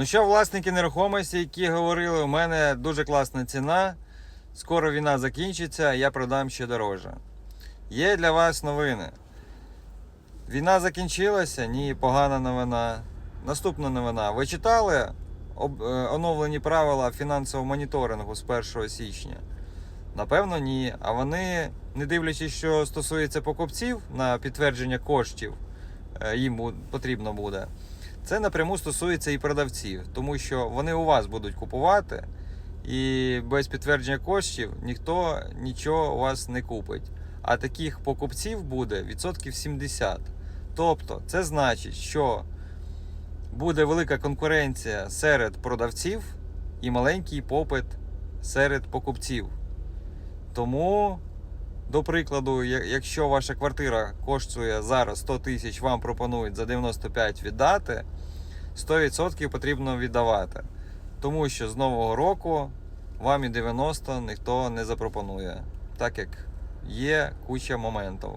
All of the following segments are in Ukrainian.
Ну що, власники нерухомості, які говорили, у мене дуже класна ціна, скоро війна закінчиться, я продам ще дороже. Є для вас новини. Війна закінчилася? Ні, погана новина. Наступна новина. Ви читали е, оновлені правила фінансового моніторингу з 1 січня? Напевно, ні. А вони, не дивлячись, що стосується покупців на підтвердження коштів, е, їм потрібно буде. Це напряму стосується і продавців, тому що вони у вас будуть купувати, і без підтвердження коштів ніхто нічого у вас не купить. А таких покупців буде відсотків 70. Тобто, це значить, що буде велика конкуренція серед продавців і маленький попит серед покупців. Тому, до прикладу, якщо ваша квартира коштує зараз 100 тисяч, вам пропонують за 95 віддати, 100% потрібно віддавати. Тому що з нового року вам і 90 ніхто не запропонує, так як є куча моментів.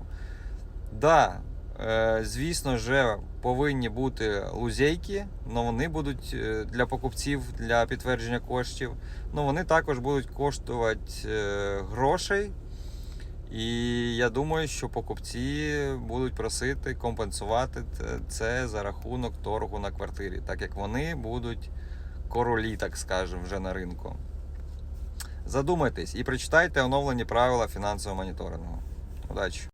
Да, е, звісно ж, повинні бути лузейки, але вони будуть е, для покупців для підтвердження коштів. Ну, вони також будуть коштувати е, грошей. І я думаю, що покупці будуть просити компенсувати це за рахунок торгу на квартирі, так як вони будуть королі, так скажемо, вже на ринку. Задумайтесь і прочитайте оновлені правила фінансового моніторингу. Удачі!